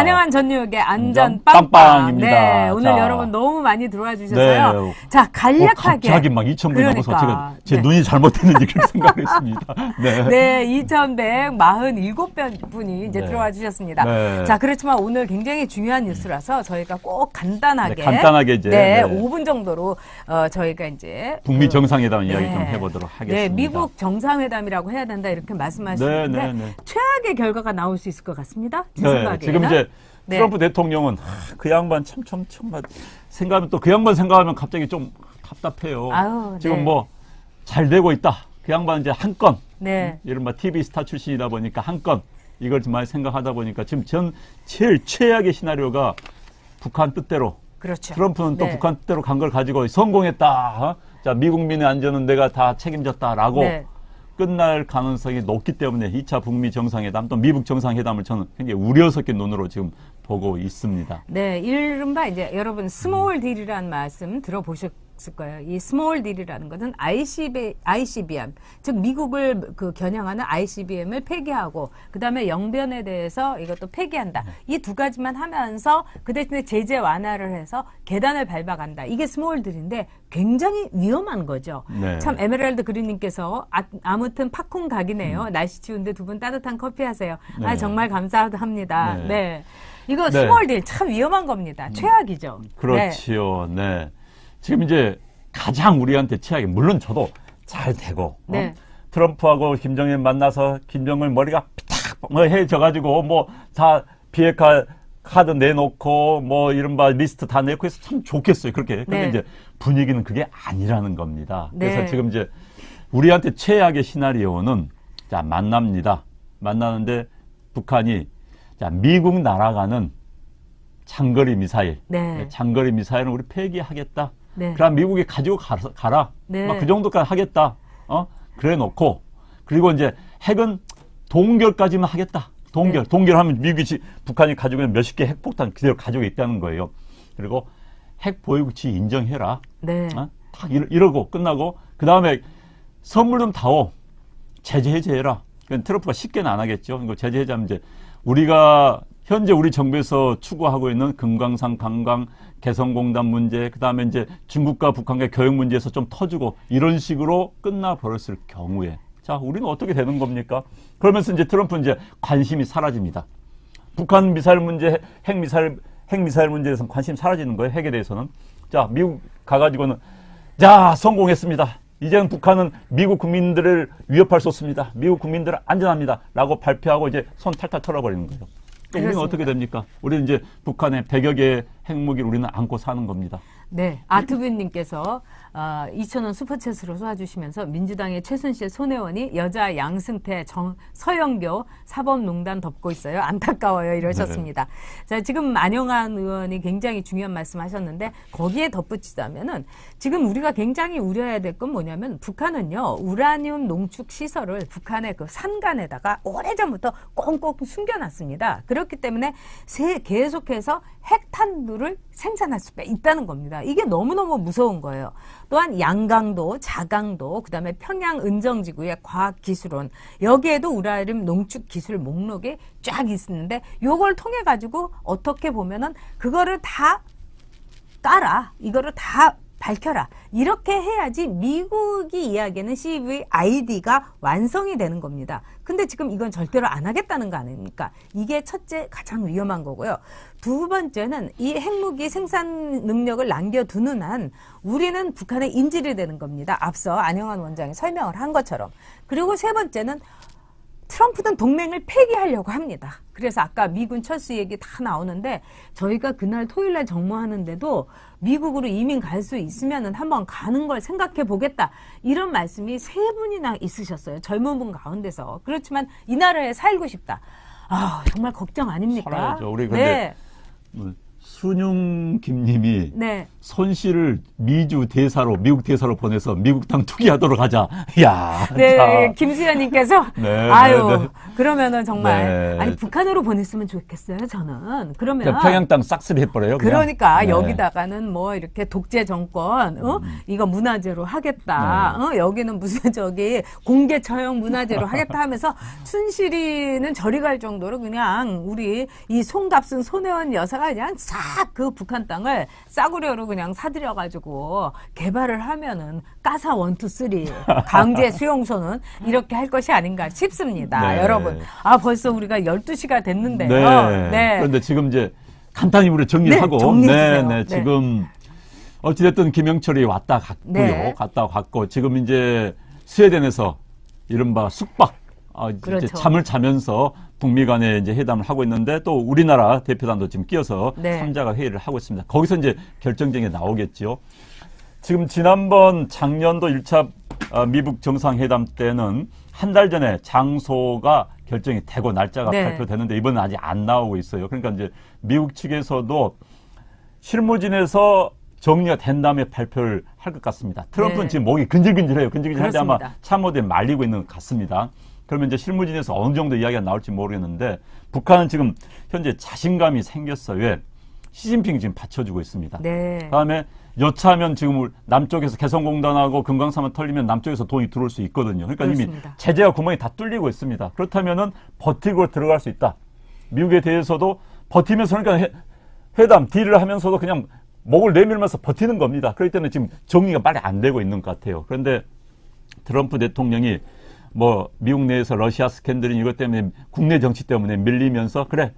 안녕한 전뉴욕의 안전 안전 빵빵. 빵빵입니다. 네, 오늘 자. 여러분 너무 많이 들어와 주셔서요. 네. 자, 어, 간략하게. 갑자기 막 2,000분 넘어서 그러니까. 제가 제 네. 눈이 잘못됐는지 그렇게 생각을 했습니다. 네. 네, 2,147분이 이제 네. 들어와 주셨습니다. 네. 자, 그렇지만 오늘 굉장히 중요한 뉴스라서 저희가 꼭 간단하게. 네, 간단하게 이제, 네, 네. 5분 정도로, 어, 저희가 이제. 북미 그- 정상회담 이야기 네. 좀 해보도록 하겠습니다. 네, 미국 정상회담이라고 해야 된다 이렇게 말씀하시는데 네, 네, 네. 최악의 결과가 나올 수 있을 것 같습니다. 제. 지금 이제 네. 트럼프 대통령은 하, 그 양반 참, 참, 참, 막 생각하면 또 그 양반 생각하면 갑자기 좀 답답해요. 아유, 지금 네. 뭐잘 되고 있다. 그 양반 이제 한 건, 네. 이른바 TV 스타 출신이다 보니까 한 건, 이걸 좀 많이 생각하다 보니까 지금 전 제일 최악의 시나리오가 북한 뜻대로 그렇죠. 트럼프는 또 네. 북한 뜻대로 간 걸 가지고 성공했다. 어? 자, 미국민의 안전은 내가 다 책임졌다라고 네. 끝날 가능성이 높기 때문에 2차 북미 정상회담 또 미국 정상회담을 저는 굉장히 우려 섞인 눈으로 지금 보고 있습니다. 네, 이른바 이제 여러분 스몰 딜이라는 말씀 들어보셨 을 거예요. 이 스몰 딜이라는 것은 ICB, ICBM, 즉 미국을 그 겨냥하는 ICBM을 폐기하고 그다음에 영변에 대해서 이것도 폐기한다. 이 두 가지만 하면서 그 대신에 제재 완화를 해서 계단을 밟아간다. 이게 스몰 딜인데 굉장히 위험한 거죠. 네. 참 에메랄드 그린님께서 아, 무튼 팝콘 각이네요. 날씨 추운데 두 분 따뜻한 커피 하세요. 아 네. 정말 감사합니다. 네. 네. 이거 네. 스몰 딜 참 위험한 겁니다. 최악이죠. 네. 그렇지요. 네. 지금 이제 가장 우리한테 최악이 물론 저도 잘 되고 어? 네. 트럼프하고 김정일 만나서 김정일 머리가 피탁 뭐 해져 가지고 뭐 다 비핵화 카드 내놓고 뭐 이른바 리스트 다 내고 해서 참 좋겠어요. 그렇게. 근데 네. 이제 분위기는 그게 아니라는 겁니다. 그래서 네. 지금 이제 우리한테 최악의 시나리오는 자, 만납니다. 만나는데 북한이 자, 미국 날아가는 장거리 미사일. 네. 장거리 미사일은 우리 폐기하겠다. 네. 그럼 미국이 가지고 가라. 네. 막그 정도까지 하겠다. 어? 그래 놓고 그리고 이제 핵은 동결까지만 하겠다. 동결. 네. 동결하면 미국이 지- 북한이 가지고 있는 몇십 개 핵폭탄 그대로 가지고 있다는 거예요. 그리고 핵 보유국치 인정해라. 네. 어? 딱 이러, 이러 고 끝나고 그 다음에 선물 좀 다오. 제재 해제해라. 트럼프가 쉽게는 안 하겠죠. 이거 제재 해제하면 이제 우리가 현재 우리 정부에서 추구하고 있는 금강산 관광 개성공단 문제, 그 다음에 이제 중국과 북한의 교역 문제에서 좀 터주고 이런 식으로 끝나 버렸을 경우에 자, 우리는 어떻게 되는 겁니까? 그러면서 이제 트럼프는 이제 관심이 사라집니다. 북한 미사일 문제, 핵 미사일, 핵 미사일 문제에서는 관심 사라지는 거예요. 핵에 대해서는. 자, 미국 가가지고는 자, 성공했습니다. 이제는 북한은 미국 국민들을 위협할 수 없습니다. 미국 국민들은 안전합니다. 라고 발표하고 이제 손 탈탈 털어버리는 거예요. 그럼 우리는 그렇습니다. 어떻게 됩니까? 우리는 이제 북한의 100여 개의 핵무기를 우리는 안고 사는 겁니다. 네. 아트빈님께서 어, 2,000원 슈퍼챗으로 쏘아주시면서 민주당의 최순실 손혜원이 여자 양승태 정, 서영교 사법농단 덮고 있어요. 안타까워요. 이러셨습니다. 자, 지금 안영환 의원이 굉장히 중요한 말씀 하셨는데 거기에 덧붙이자면은 지금 우리가 굉장히 우려해야 될 건 뭐냐면 북한은요, 우라늄 농축 시설을 북한의 그 산간에다가 오래전부터 꽁꽁 숨겨놨습니다. 그렇기 때문에 세, 계속해서 핵탄두를 생산할 수 있다는 겁니다. 이게 너무너무 무서운 거예요. 또한 양강도, 자강도, 그 다음에 평양 은정지구의 과학기술원, 여기에도 우라늄 농축 기술 목록이 쫙 있는데, 요걸 통해 가지고 어떻게 보면은 그거를 다 깔아. 이거를 다 밝혀라. 이렇게 해야지 미국이 이야기하는 CVID가 완성이 되는 겁니다. 근데 지금 이건 절대로 안 하겠다는 거 아닙니까? 이게 첫째 가장 위험한 거고요. 두 번째는 이 핵무기 생산 능력을 남겨두는 한 우리는 북한의 인질이 되는 겁니다. 앞서 안영환 원장이 설명을 한 것처럼. 그리고 세 번째는 트럼프는 동맹을 폐기하려고 합니다. 그래서 아까 미군 철수 얘기 다 나오는데 저희가 그날 토요일 날 정모하는데도 미국으로 이민 갈 수 있으면은 한번 가는 걸 생각해 보겠다. 이런 말씀이 세 분이나 있으셨어요. 젊은 분 가운데서. 그렇지만 이 나라에 살고 싶다. 아, 정말 걱정 아닙니까? 살아야죠. 우리 근데 뭐 순용 김님이 네. 손 씨를 미주 대사로 미국 대사로 보내서 미국 땅 투기하도록 하자. 야. 네, 자. 김수현님께서 네, 아유 네, 네. 그러면은 정말 네. 아니 북한으로 보냈으면 좋겠어요 저는 그러면 평양 땅 싹쓸이 해버려요. 그러니까 네. 음. 여기다가는 뭐 이렇게 독재 정권 어 이거 문화재로 하겠다 네. 어 여기는 무슨 저기 공개 처형 문화재로 하겠다 하면서 춘실이는 저리 갈 정도로 그냥 우리 이 송갑순 손혜원 여사가 그냥 싹그 북한 땅을 싸구려로 그냥 사들여 가지고 개발을 하면은 가사 원투 쓰리 강제 수용소는 이렇게 할 것이 아닌가 싶습니다 네. 여러분 아 벌써 우리가 12시가 됐는데요 네. 그런데 지금 이제 간단히 우리 정리를 네, 하고 주세요. 네, 네. 지금 어찌됐든 김영철이 왔다 갔고요. 네. 갔다 갔고 지금 이제 스웨덴에서 이른바 숙박 어, 이제 그렇죠. 잠을 자면서 북미 간에 이제 회담을 하고 있는데 또 우리나라 대표단도 지금 끼어서 네. 삼자가 회의를 하고 있습니다. 거기서 이제 결정적인 게 나오겠죠. 지금 지난번 작년도 1차 어, 미북 정상회담 때는 한 달 전에 장소가 결정이 되고 날짜가 네. 발표되는데 이번엔 아직 안 나오고 있어요. 그러니까 이제 미국 측에서도 실무진에서 정리가 된 다음에 발표를 할 것 같습니다. 트럼프는 네. 지금 목이 근질근질해요. 근질근질한데 아마. 참모들이 말리고 있는 것 같습니다. 그러면 이제 실무진에서 어느 정도 이야기가 나올지 모르겠는데 북한은 지금 현재 자신감이 생겼어요. 왜? 시진핑이 지금 받쳐주고 있습니다. 네. 그다음에 여차하면 지금 남쪽에서 개성공단하고 금강산만 털리면 남쪽에서 돈이 들어올 수 있거든요. 그러니까 이미 그렇습니다. 제재와 구멍이 다 뚫리고 있습니다. 그렇다면은 버티고 들어갈 수 있다. 미국에 대해서도 버티면서 그러니까 회, 회담 딜을 하면서도 그냥 목을 내밀면서 버티는 겁니다. 그렇기 때문에 지금 정리가 빨리 안 되고 있는 것 같아요. 그런데 트럼프 대통령이 뭐 미국 내에서 러시아 스캔들인 이것 때문에 국내 정치 때문에 밀리면서 그래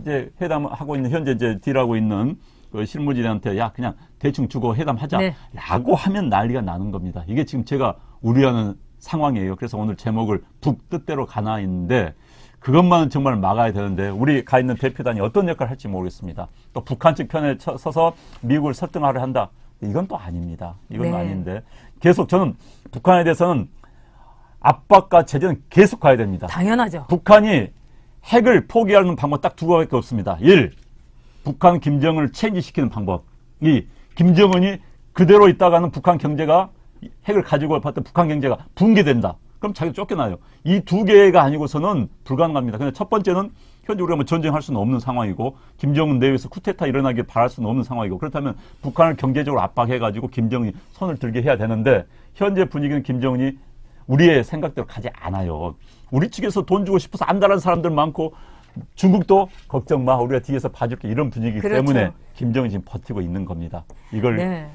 이제 회담하고 있는 현재 이제 딜하고 있는 그 실무진한테 야 그냥 대충 주고 네. 회담하자라고 하면 난리가 나는 겁니다. 이게 지금 제가 우려하는 상황이에요. 그래서 오늘 제목을 북 뜻대로 가나인데 그것만은 정말 막아야 되는데 우리 가 있는 대표단이 어떤 역할을 할지 모르겠습니다. 또 북한 측 편에 쳐- 서서 미국을 설득하려 한다. 이건 또 아닙니다. 이건 네. 아닌데 계속 저는 북한에 대해서는 압박과 제재는 계속 가야 됩니다. 당연하죠. 북한이 핵을 포기하는 방법 딱 두 가지밖에 없습니다. 1. 북한 김정은을 체인지시키는 방법. 2. 김정은이 그대로 있다가는 북한 경제가 핵을 가지고 봤던 북한 경제가 붕괴된다. 그럼 자기가 쫓겨나요. 이 두 개가 아니고서는 불가능합니다. 근데 첫 번째는 현재 우리가 뭐 전쟁할 수는 없는 상황이고 김정은 내에서 쿠데타 일어나길 바랄 수는 없는 상황이고 그렇다면 북한을 경제적으로 압박해가지고 김정은이 손을 들게 해야 되는데 현재 분위기는 김정은이 우리의 생각대로 가지 않아요. 우리 측에서 돈 주고 싶어서 안달한 사람들 많고 중국도 걱정 마 우리가 뒤에서 봐줄게 이런 분위기 그렇죠. 때문에 김정은이 지금 버티고 있는 겁니다. 이걸 네.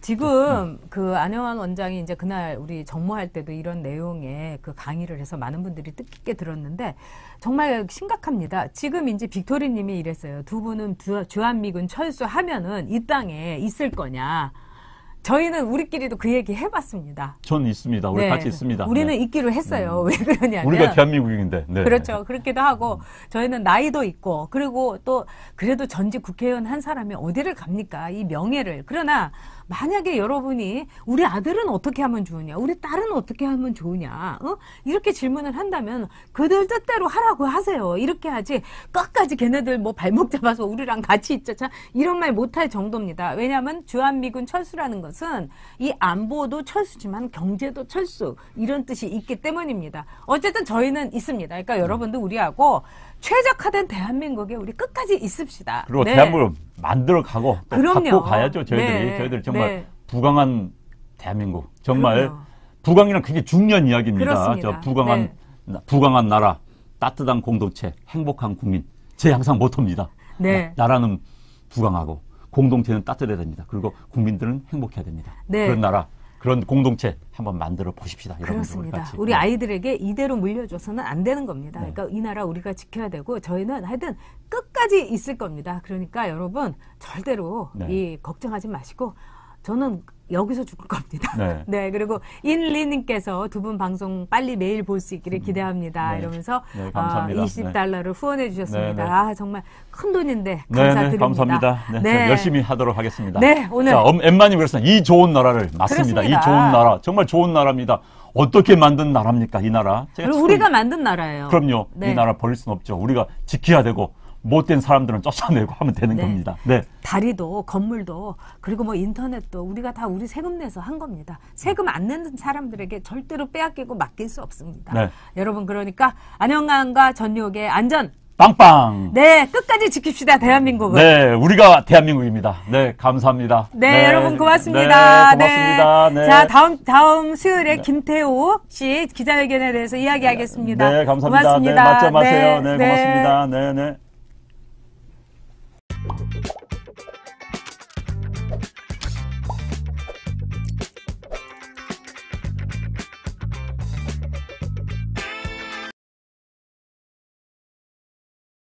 지금 그 안영환 원장이 이제 그날 우리 정모할 때도 이런 내용의 그 강의를 해서 많은 분들이 뜻깊게 들었는데 정말 심각합니다. 지금 이제 빅토리 님이 이랬어요. 두 분은 주- 주한미군 철수하면은 이 땅에 있을 거냐. 저희는 우리끼리도 그 얘기 해봤습니다. 전 있습니다. 우리 네. 같이 있습니다. 우리는 네. 있기로 했어요. 왜 그러냐면 우리가 대한민국인데. 네. 그렇죠. 그렇기도 하고 저희는 나이도 있고 그리고 또 그래도 전직 국회의원 한 사람이 어디를 갑니까? 이 명예를. 그러나 만약에 여러분이 우리 아들은 어떻게 하면 좋으냐? 우리 딸은 어떻게 하면 좋으냐? 어? 이렇게 질문을 한다면 그들 뜻대로 하라고 하세요. 이렇게 하지 끝까지 걔네들 뭐 발목 잡아서 우리랑 같이 있자. 자, 이런 말 못할 정도입니다. 왜냐하면 주한미군 철수라는 것은 이 안보도 철수지만 경제도 철수 이런 뜻이 있기 때문입니다. 어쨌든 저희는 있습니다. 그러니까 여러분도 우리하고 최적화된 대한민국에 우리 끝까지 있습시다. 그리고 네. 대한민국을 만들어 가고 또 그럼요. 갖고 가야죠. 저희들이. 네. 저희들 정말 네. 부강한 대한민국. 정말 그럼요. 부강이란 굉장히 중요한 이야기입니다. 그렇습니다. 저 부강한 네. 나- 부강한 나라, 따뜻한 공동체, 행복한 국민. 제 항상 모토입니다. 네. 나- 나라는 부강하고 공동체는 따뜻해야 됩니다. 그리고 국민들은 행복해야 됩니다. 네. 그런 나라, 그런 공동체 한번 만들어 보십시다. 그렇습니다. 우리 네. 아이들에게 이대로 물려줘서는 안 되는 겁니다. 네. 그러니까 이 나라 우리가 지켜야 되고 저희는 하여튼 끝까지 있을 겁니다. 그러니까 여러분 절대로 네. 이 걱정하지 마시고 저는 여기서 죽을 겁니다. 네. 네, 그리고 인리님께서 두 분 방송 빨리 매일 볼 수 있기를 기대합니다. 네. 이러면서 네, 감사합니다. 어, 20달러를 후원해 주셨습니다. 네, 네. 아 정말 큰 돈인데 네, 감사드립니다. 네, 감사합니다. 네, 자, 열심히 하도록 하겠습니다. 네, 오늘 자, 엄- 엠마님 그랬습니다. 이 좋은 나라를 맞습니다. 그렇습니다. 이 좋은 나라, 정말 좋은 나라입니다. 어떻게 만든 나라입니까, 이 나라? 그리고 참- 우리가 만든 나라예요. 그럼요. 네. 이 나라 버릴 수는 없죠. 우리가 지켜야 되고 못된 사람들은 쫓아내고 하면 되는 네. 겁니다. 네. 다리도 건물도 그리고 뭐 인터넷도 우리가 다 우리 세금 내서 한 겁니다. 세금 안 내는 사람들에게 절대로 빼앗기고 맡길 수 없습니다. 네. 여러분 그러니까 안영광과 전유옥의 안전 빵빵. 네 끝까지 지킵시다 대한민국을. 네, 우리가 대한민국입니다. 네, 감사합니다. 네, 여러분 고맙습니다. 네, 고맙습니다. 네. 자, 다음 다음 수요일에 김태호 씨 기자회견에 대해서 이야기하겠습니다. 네, 감사합니다. 고맙습니다. 네, 맞죠, 마세요. 네, 네. 고맙습니다. 네, 네.